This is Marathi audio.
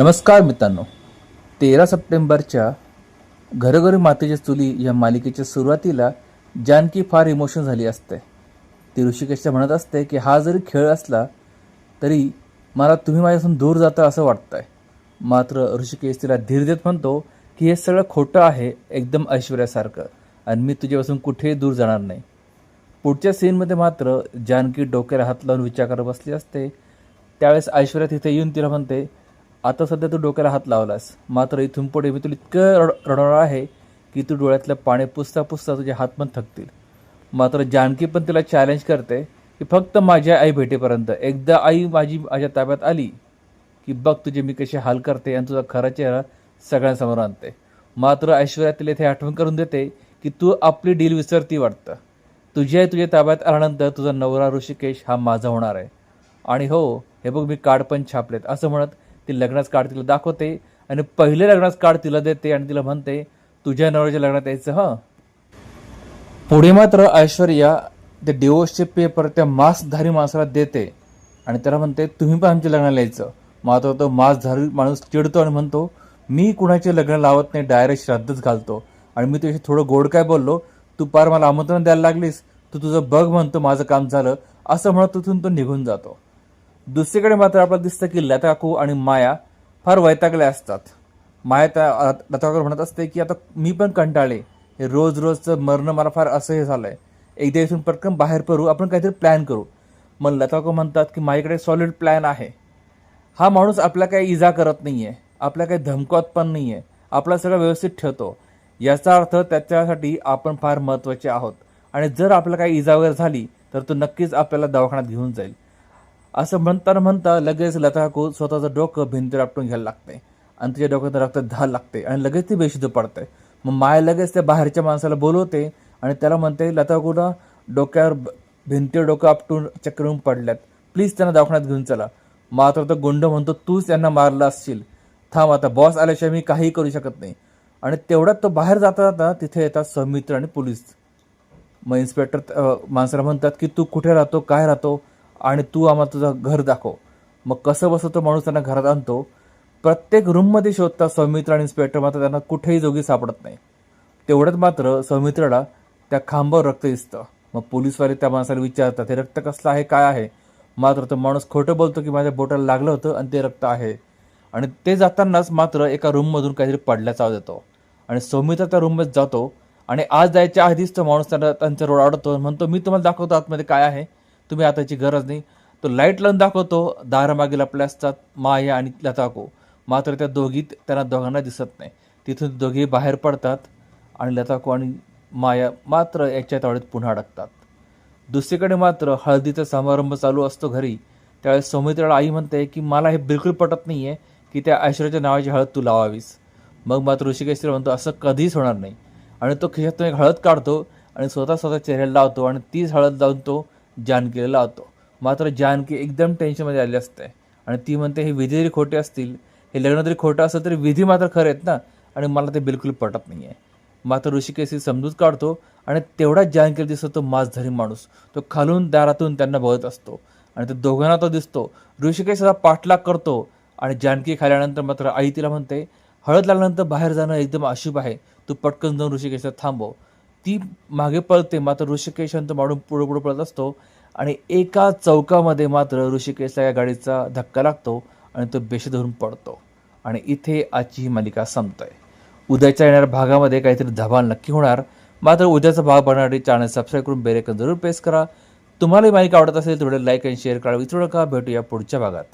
नमस्कार मित्रांनो. तेरा सप्टेंबरच्या घरोघरी मातीच्या चुली या मालिकेच्या सुरुवातीला जानकी फार इमोशन झाली असते. ती ऋषिकेशला म्हणत असते की हा जरी खेळ असला तरी मला तुम्ही माझ्यापासून दूर जाता असं वाटतंय. मात्र ऋषिकेश तिला धीर देत म्हणतो की हे सगळं खोटं आहे एकदम ऐश्वर्यासारखं आणि मी तुझ्यापासून कुठेही दूर जाणार नाही. पुढच्या सीनमध्ये मात्र जानकी डोक्याला हात लावून विचार करत बसली असते. त्यावेळेस ऐश्वर्या तिथे येऊन तिला म्हणते आता सध्या तू डोक्याला हात लावलास. मात्र इथून पुढे मी तुला इतकं रड रडवणार आहे की तू डोळ्यातलं पाणी पुसता पुसता तुझे हात पण थकतील. मात्र जानकी पण तिला चॅलेंज करते की फक्त माझ्या आई भेटेपर्यंत. एकदा आई माझी माझ्या ताब्यात आली की बघ तुझे मी कसे हाल करते आणि तुझा खरा चेहरा सगळ्यांसमोर आणते. मात्र ऐश्वर्या तिला इथे आठवण करून देते की तू आपली डील विसरती वाटतं. तुझ्या तुझ्या ताब्यात आल्यानंतर तुझा नवरा ऋषिकेश हा माझा होणार आहे. आणि हो हे बघ मी कार्ड पण छापलेत. असं म्हणत ती लग्नाचं कार्ड तिला दाखवते आणि पहिले लग्नाचं कार्ड तिला देते आणि तिला म्हणते तुझ्या नवऱ्याच्या लग्नात यायचं हं? पुढे मात्र ऐश्वर्या ते डिवोर्सचे पेपर त्या मास्कधारी माणसाला देते आणि त्याला म्हणते तुम्ही पण आमच्या लग्नाला यायचं. मात्र तो मास्कधारी माणूस चिडतो आणि म्हणतो मी कुणाचे लग्न लावत नाही डायरेक्ट श्राद्धच घालतो. आणि मी तुझ्याशी थोडं गोड काय बोललो तू पार मला आमंत्रण द्यायला लागलीस तू तुझं बघ म्हणतो माझं काम झालं. असं म्हणत तिथून तो निघून जातो. दुसरीकडे मात्र आपल्याला दिसतं की लताकू आणि माया फार वैतागल्या असतात. माया त्या लताकूर म्हणत असते की आता मी पण कंटाळले. हे रोज रोजचं मरणं मला फार असं हे झालंय. एकदा इथून पटकन बाहेर पडू आपण काहीतरी प्लॅन करू. मग लताकू म्हणतात की माझ्याकडे सॉलिड प्लॅन आहे. हा माणूस आपला काही इजा करत नाहीये. आपल्या काही धमकवत पण नाही आहे आपला सगळं व्यवस्थित ठेवतो. याचा अर्थ त्याच्यासाठी आपण फार महत्त्वाचे आहोत. आणि जर आपल्याला काही इजा वगैरे झाली तर तो नक्कीच आपल्याला दवाखान्यात घेऊन जाईल. असं म्हणता म्हणता लगेच लता काकू स्वतःचं डोकं भिंतीवर आपटून घ्यायला लागते. आणि तिच्या डोक्यात रक्त धाल लागते. आणि लगेच ती बेशुद्ध पडते. मग माया लगेच त्या बाहेरच्या माणसाला बोलवते आणि त्याला म्हणते लता काकूला डोक्यावर भिंतीवर डोकं आपटून चक्कर पडल्यात. प्लीज त्यांना दवाखान्यात घेऊन चला. मात्र तो गुंड म्हणतो तूच त्यांना मारलं असशील. थांब आता बॉस आल्याशिवाय मी काहीही करू शकत नाही. आणि तेवढ्यात तो बाहेर जाता जाता तिथे येतात सौमित्र आणि पोलीस. मग इन्स्पेक्टर माणसाला म्हणतात की तू कुठे राहतो? काय राहतो? आणि तू आम्हाला तुझं घर दाखव. मग कसं बसं तो माणूस त्यांना घरात आणतो? प्रत्येक रूममध्ये शोधता सौमित्र आणि इन्स्पेक्टर मात्र त्यांना कुठेही जोगी सापडत नाही. तेवढ्यात मात्र सौमित्राला त्या खांबावर रक्त दिसतं. मग पोलीसवाले त्या माणसाला विचारतात हे रक्त कसलं आहे? काय आहे? मात्र तो माणूस खोटं बोलतो की माझ्या बोटाला लागलं होतं आणि ते रक्त आहे. आणि ते जातानाच मात्र एका रूममधून काहीतरी पडल्याचा आवाज येतो. आणि सौमित्र त्या रूममध्ये जातो आणि आज जायच्या आधीच तो माणूस त्यांना त्यांचा रोड आवडतो म्हणतो मी तुम्हाला दाखवतो आतमध्ये काय आहे. तुम्ही आता याची गरज नाही. तो लाइट लावून दाखवतो दारामागील आपल्या असतात माया आणि लताको. मात्र त्या दोघी त्यांना दोघांना दिसत नाही. तिथून दोघे बाहेर पडतात आणि लताको आणि माया मात्र याच्या तावडीत पुन्हा अडकतात. दुसरीकडे मात्र हळदीचा समारंभ चालू असतो घरी. त्यावेळेस सौमित्राला आई म्हणते की मला हे बिलकुल पटत नाही आहे की त्या ऐश्वर्याच्या नावाची हळद तू लावावीस. मग मात्र ऋषिकेश म्हणतो असं कधीच होणार नाही. आणि तो खिशातून एक हळद काढतो आणि स्वतः स्वतः चेहऱ्याला लावतो आणि तीच हळद लावून तो जानकीला लावतो मात्र जानकी एकदम टेन्शनमध्ये आली असते. आणि ती म्हणते हे विधी जरी खोटे असतील हे लग्न जरी खोटं असलं तरी विधी मात्र खरे आहेत ना? आणि मला ते बिलकुल पटत नाही आहे मात्र ऋषिकेश समजूत काढतो आणि तेवढाच जानकीला दिसतो तो मांसधारी माणूस. तो खालून दारातून त्यांना बघत असतो. आणि ते दोघांना तो दिसतो. ऋषिकेश पाठलाग करतो आणि जानकी खाल्यानंतर मात्र आई तिला म्हणते हळद लागल्यानंतर बाहेर जाणं एकदम अशुभ आहे. तू पटकन जाऊन ऋषिकेशला थांबव. ती मागे पळते मात्र ऋषिकेशांत माडून पुढे पुढे पळत असतो. आणि एका चौकामध्ये मात्र ऋषिकेशला या गाडीचा धक्का लागतो आणि तो बेशुद्ध धरून पडतो. आणि इथे आजची ही मालिका संपतोय. उद्याच्या येणाऱ्या भागामध्ये काहीतरी धबाल नक्की होणार. मात्र उद्याचा भाग बनवण्यासाठी चॅनल सबस्क्राईब करून बेरेकन जरूर प्रेस करा. तुम्हाला ही मालिका आवडत असेल तेवढे लाईक आणि शेअर करा विसरू नका. भेटूया पुढच्या भागात.